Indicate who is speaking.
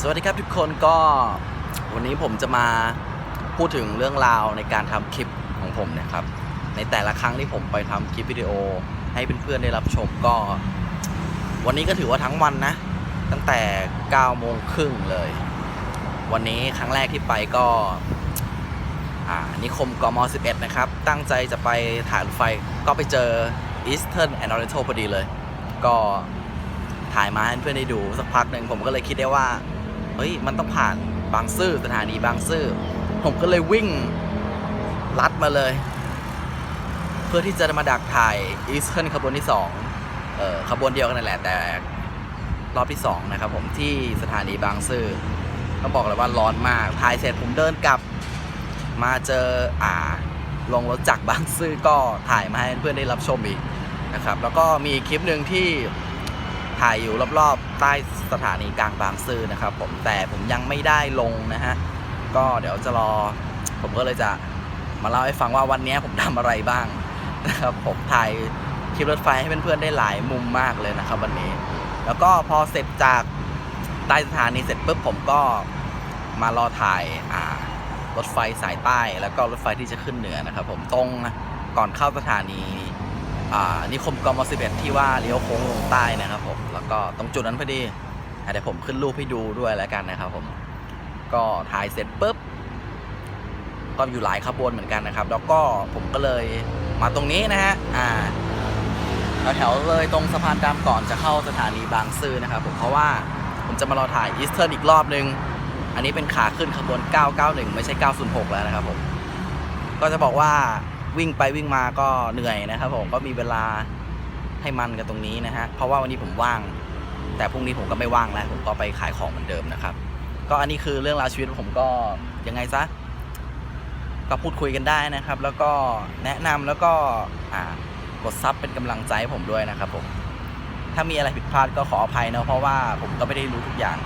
Speaker 1: สวัสดีครับทุกคนก็วันนี้ผมจะมาพูดถึงเรื่องราวในการทำคลิปของผมนะครับ ในแต่ละครั้งที่ผมไปทำคลิปวิดีโอ ให้เพื่อนๆได้รับชมก็ วันนี้ก็ถือว่าทั้งวันนะ ตั้งแต่9โมงครึ่งเลย วันนี้ครั้งแรกที่ไปก็อ่านิคมกม 11 นะครับ ตั้งใจจะไปถ่ายรถไฟก็ไปเจอ Eastern and Oriental พอดีเลย ก็ถ่ายมาให้เพื่อนได้ดูสักพักหนึ่งผมก็เลยคิดได้ว่า เฮ้ยมันต้องผ่านบางซื่อสถานีบางซื่อ ผมก็เลยวิ่งลัดมาเลย เพื่อที่จะมาดักถ่าย Eastern ขบวนที่2เอ่อขบวนเดียวกันนั่นแหละแต่รอบที่ 2 นะครับผมที่สถานีบางซื่อต้องบอกเลยว่าร้อนมากถ่ายเสร็จผมเดินกลับ มาเจออ่าลงรถจักรบางซื่อก็ถ่ายมาให้เพื่อนได้รับชมอีกนะครับ แล้วก็มีคลิปหนึ่งที่ ถ่ายอยู่รอบๆ ใต้สถานีกลางบางซื่อนะครับ ผมแต่ผมยังไม่ได้ลงนะฮะก็เดี๋ยวจะรอ ผมก็เลยจะมาเล่าให้ฟังว่าวันนี้ผมทำอะไรบ้างนะครับผมถ่ายคลิปรถไฟให้เพื่อนๆได้หลายมุมมากเลยนะครับ วันนี้ แล้วก็พอเสร็จจากใต้สถานีเสร็จปุ๊บผมก็มารอถ่ายอ่ารถไฟสายใต้ แล้วก็รถไฟที่จะขึ้นเหนือนะครับ ผมตรงก่อนเข้าสถานี นิคมกม11ที่ว่าเลี้ยวโค้งลงใต้นะครับผมแล้วก็ตรงจุดนั้นพอดีเดี๋ยวผมขึ้นรูปให้ดูด้วยแล้วกันนะครับผมก็ถ่ายเสร็จปุ๊บก็อยู่หลายขบวนเหมือนกันนะครับ แล้วก็ผมก็เลยมาตรงนี้นะฮะอ่าแถวๆเลยตรงสะพานดำก่อนจะเข้าสถานีบางซื่อนะครับผมเพราะว่าผมจะมารอถ่ายอีสเทิร์นอีกรอบนึง อันนี้เป็นขาขึ้นขบวน 991 ไม่ใช่ 906 แล้วนะครับผม ก็จะบอกว่า วิ่งไปวิ่งมาก็เหนื่อยนะครับผมก็มีเวลาให้มันกันตรงนี้นะฮะเพราะว่าวันนี้ผมว่าง แต่พรุ่งนี้ผมก็ไม่ว่างแล้ว ผมก็ไปขายของเหมือนเดิมนะครับ ก็อันนี้คือเรื่องราวชีวิตผมก็ยังไงซะก็พูดคุยกันได้นะครับ แล้วก็แนะนำแล้วก็อ่ากดซับเป็นกำลังใจให้ผมด้วยนะครับผมถ้ามีอะไรผิดพลาดก็ขออภัยนะเพราะว่าผมก็ไม่ได้รู้ทุกอย่าง